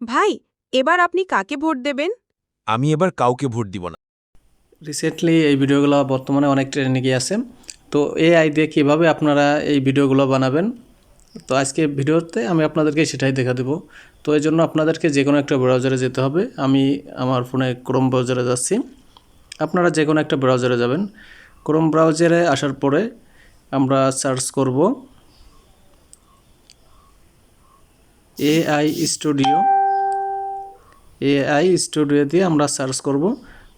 ভাই এবার আপনি কাকে ভোট দেবেন? আমি এবার কাউকে ভোট দিব না। রিসেন্টলি এই ভিডিওগুলো বর্তমানে অনেক ট্রেন্ডে গিয়ে আছে। তো এই আইডিয়া কীভাবে আপনারা এই ভিডিওগুলো বানাবেন? তো আজকে ভিডিওতে আমি আপনাদেরকে সেটাই দেখা দেবো। তো এই জন্য আপনাদেরকে যে কোনো একটা ব্রাউজারে যেতে হবে। আমি আমার ফোনে ক্রোম ব্রাউজারে যাচ্ছি। আপনারা যে কোনো একটা ব্রাউজারে যাবেন। ক্রোম ব্রাউজারে আসার পরে আমরা সার্চ করব এআই স্টুডিও এআই স্টুডিও দিয়ে আমরা সার্চ করব।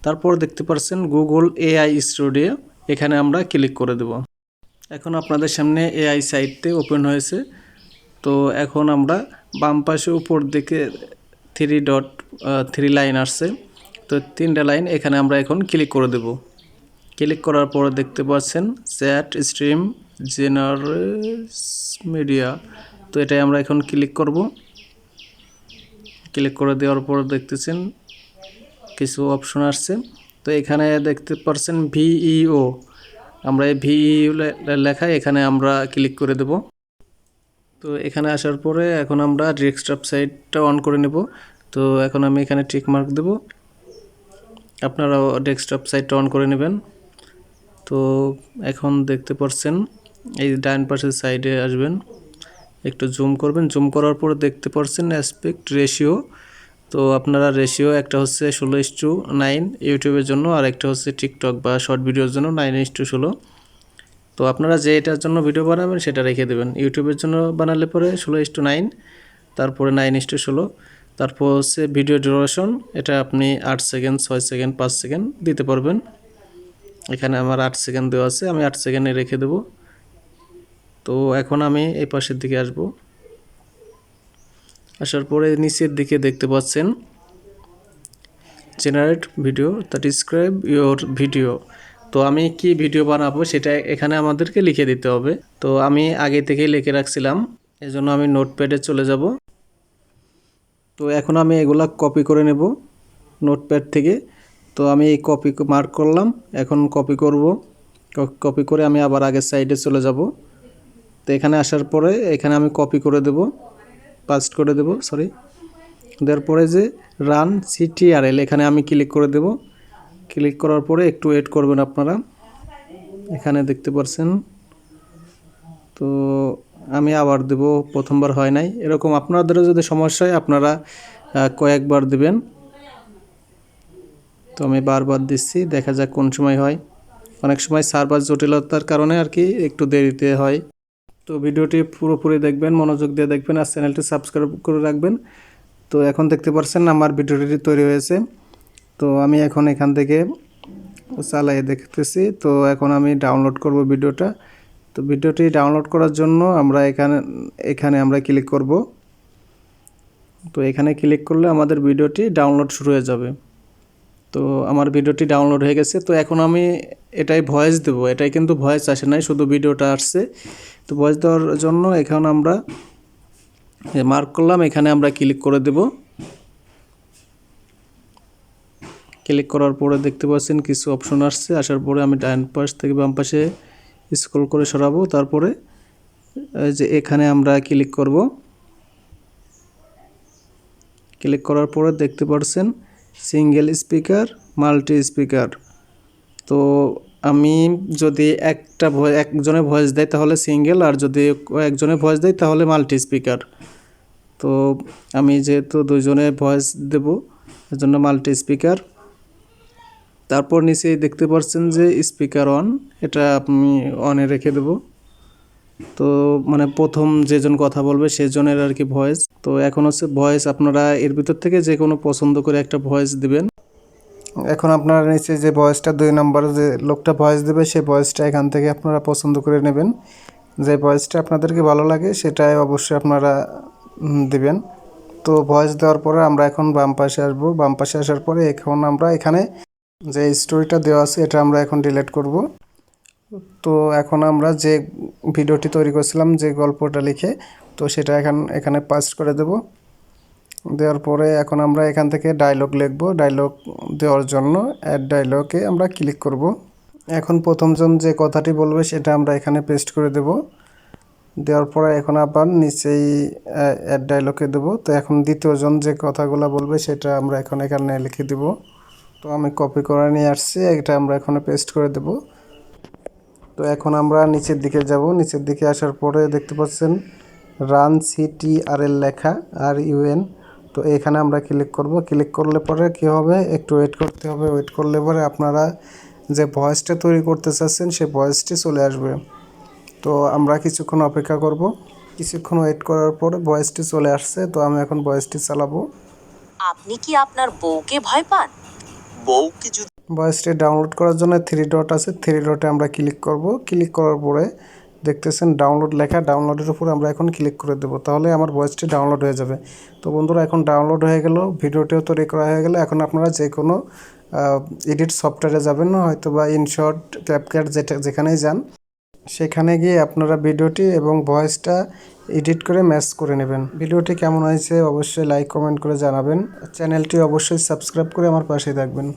তারপর দেখতে পাচ্ছেন গুগল এআই স্টুডিও এখানে আমরা ক্লিক করে দেব। এখন আপনাদের সামনে এআই সাইটটি ওপেন হয়েছে। তো এখন আমরা বাম পাশে উপর দিকে থ্রি ডট থ্রি লাইন আসছে। তো তিনটা লাইন এখানে আমরা এখন ক্লিক করে দেব। ক্লিক করার পর দেখতে পাচ্ছেন চ্যাট স্ট্রিম জেনারেস মিডিয়া তো এটাই আমরা এখন ক্লিক করব। ক্লিক করে দেওয়ার পর দেখতেছেন কিছু অপশন আসছে। তো এখানে দেখতে পাচ্ছেন ভিইও আমরা এই ভিইও লেখা এখানে আমরা ক্লিক করে দেব। তো এখানে আসার পরে এখন আমরা ডেস্কটপ সাইটটা অন করে নেব। তো এখন আমি এখানে টিক মার্ক দেব। আপনারাও ডেস্কটপ সাইটটা অন করে নেবেন। তো এখন দেখতে পাচ্ছেন এই ডান পাশের সাইডে আসবেন। একটু জুম করবেন। জুম করার পর দেখতে পাচ্ছেন অ্যাসপেক্ট রেশিও তো আপনারা রেশিও একটা হচ্ছে ষোলো ইস টু নাইন ইউটিউবের জন্য, আর একটা হচ্ছে টিকটক বা শর্ট ভিডিওর জন্য নাইন ইস টু ষোলো। তো আপনারা যে এটার জন্য ভিডিও বানাবেন, সেটা রেখে দেবেন। ইউটিউবের জন্য বানালে পরে ষোলো ইস টু নাইন তারপরে নাইন ইস টু ষোলো। তারপর হচ্ছে ভিডিও ডিউরেশন এটা আপনি আট সেকেন্ড ছয় সেকেন্ড পাঁচ সেকেন্ড দিতে পারবেন। এখানে আমার আট সেকেন্ড দেওয়া আছে, আমি আট সেকেন্ডে রেখে দেবো। তো এখন আমি এই পাশের দিকে আসব। আসার পরে নিচের দিকে দেখতে পাচ্ছেন জেনারেট ভিডিও তা ডিসক্রাইব ইওর ভিডিও তো আমি কি ভিডিও বানাবো সেটা এখানে আমাদেরকে লিখে দিতে হবে। তো আমি আগে থেকেই লিখে রাখছিলাম, এজন্য আমি নোটপ্যাডে চলে যাব। তো এখন আমি এগুলা কপি করে নেব নোটপ্যাড থেকে। তো আমি এই কপি মার্ক করলাম, এখন কপি করব। কপি করে আমি আবার আগের সাইডে চলে যাব। তো এখানে আসার পরে এখানে আমি কপি করে দেব পাস্ট করে দেব সরি দেওয়ার পরে যে রান সিটিআরএল এখানে আমি ক্লিক করে দেব। ক্লিক করার পরে একটু ওয়েট করবেন আপনারা। এখানে দেখতে পাচ্ছেন তো আমি আবার দেব, প্রথমবার হয় নাই। এরকম আপনাদেরও যদি সমস্যা হয়, আপনারা কয়েকবার দিবেন। তো আমি বারবার দিচ্ছি, দেখা যাক কোন সময় হয়। অনেক সময় সার্ভার জটিলতার কারণে আর কি একটু দেরিতে হয়। তো ভিডিওটি পুরোপুরি দেখবেন, মনোযোগ দিয়ে দেখবেন আর চ্যানেলটি সাবস্ক্রাইব করে রাখবেন। তো এখন দেখতে পাচ্ছেন আমার ভিডিওটি তৈরি হয়েছে। তো আমি এখন এখান থেকে চালাই দেখতেছি। তো এখন আমি ডাউনলোড করব ভিডিওটা। তো ভিডিওটি ডাউনলোড করার জন্য আমরা এখানে এখানে আমরা ক্লিক করব। তো এখানে ক্লিক করলে আমাদের ভিডিওটি ডাউনলোড শুরু হয়ে যাবে। তো আমার ভিডিওটি ডাউনলোড হয়ে গেছে। তো এখন আমি এটাই ভয়েস দেব। এটাই কিন্তু ভয়েস আসে নাই, শুধু ভিডিওটা আসছে। তো ভয়েস দেওয়ার জন্য এখন আমরা মার্ক করলাম। এখানে আমরা ক্লিক করে দেব। ক্লিক করার পরে দেখতে পাচ্ছেন কিছু অপশন আসছে। আসার পরে আমি ডান পাশ থেকে বাম পাশে স্ক্রল করে সরাবো। তারপরে যে এখানে আমরা ক্লিক করব। ক্লিক করার পরে দেখতে পাচ্ছেন সিঙ্গেল স্পিকার, মাল্টি স্পিকার। তো আমি যদি একটা একজনে ভয়েস দেয় তাহলে সিঙ্গেল, আর যদি একজনে ভয়েস দেয় তাহলে মাল্টি স্পিকার। তো আমি যেহেতু দুইজনে ভয়েস দেব, এজন্য মাল্টি স্পিকার। তারপর নিচে দেখতে পাচ্ছেন যে স্পিকার অন এটা আমি অনে রেখে দেব। তো মানে প্রথম যেজন কথা বলবে সেজনের আর কি ভয়েস। তো এখন হচ্ছে ভয়েস আপনারা এর ভিতর থেকে যে কোনো পছন্দ করে একটা ভয়েস দিবেন। এখন আপনারা নিচে যে ভয়েসটা দুই নম্বরে যে লোকটা ভয়েস দেবে, সেই ভয়েসটা এখান থেকে আপনারা পছন্দ করে নেবেন। যে ভয়েসটা আপনাদেরকে ভালো লাগে, সেটাই অবশ্যই আপনারা দিবেন। তো ভয়েস দেওয়ার পরে আমরা এখন বাম পাশে আসব। বাম পাশে আসার পরে এখন আমরা এখানে যে স্টোরিটা দেওয়া আছে, এটা আমরা এখন ডিলিট করব। তো এখন আমরা যে ভিডিওটি তৈরি করছিলাম, যে গল্পটা লিখে, তো সেটা এখন এখানে পাস্ট করে দেব। দেওয়ার পরে এখন আমরা এখান থেকে ডায়লগ লিখব। ডায়লগ দেওয়ার জন্য অ্যাড ডায়লগে আমরা ক্লিক করব। এখন প্রথমজন যে কথাটি বলবে সেটা আমরা এখানে পেস্ট করে দেব। দেওয়ার পরে এখন আবার নিচেই অ্যাড ডায়লগে দেবো। তো এখন দ্বিতীয়জন যে কথাগুলো বলবে সেটা আমরা এখন এখানে লিখে দেব। তো আমি কপি করে নিয়ে আসছি। এটা আমরা এখানে পেস্ট করে দেব। তো এখন আমরা নিচের দিকে যাব। নিচের দিকে আসার পরে দেখতে পাচ্ছেন রান সিটি আর এল লেখা আর ইউএন। তো এখানে আমরা ক্লিক করব। ক্লিক করলে পরে কি হবে? একটু ওয়েট করতে হবে। ওয়েট করলে পরে আপনারা যে ভয়েসটা তৈরি করতে চাচ্ছেন সেই ভয়েসটি চলে আসবে। তো আমরা কিছুক্ষণ অপেক্ষা করব। কিছুক্ষণ ওয়েট করার পরে ভয়েসটি চলে আসছে তো আমি এখন ভয়েসটি চালাবো। আপনি কি আপনার বউকে ভয় পান? বউকে যদি ভয়েসটি ডাউনলোড করার জন্য থ্রি ডট আছে। থ্রি ডটে আমরা ক্লিক করব। ক্লিক করার পরে দেখতেছেন ডাউনলোড লেখা ডাউনলোডের উপর আমরা এখন ক্লিক করে দেবো। তাহলে আমার ভয়েসটি ডাউনলোড হয়ে যাবে। তো বন্ধুরা, এখন ডাউনলোড হয়ে গেল। ভিডিওটিও তৈরি করা হয়ে গেলে। এখন আপনারা যে কোনো এডিট সফটওয়্যারে যাবেন হয়তো বা ইনশর্ট ক্যাপক্যাট যেটা, যেখানেই যান, সেখানে গিয়ে আপনারা ভিডিওটি এবং ভয়েসটা এডিট করে ম্যাচ করে নেবেন। ভিডিওটি কেমন হয়েছে অবশ্যই লাইক কমেন্ট করে জানাবেন। চ্যানেলটি অবশ্যই সাবস্ক্রাইব করে আমার পাশে থাকবেন।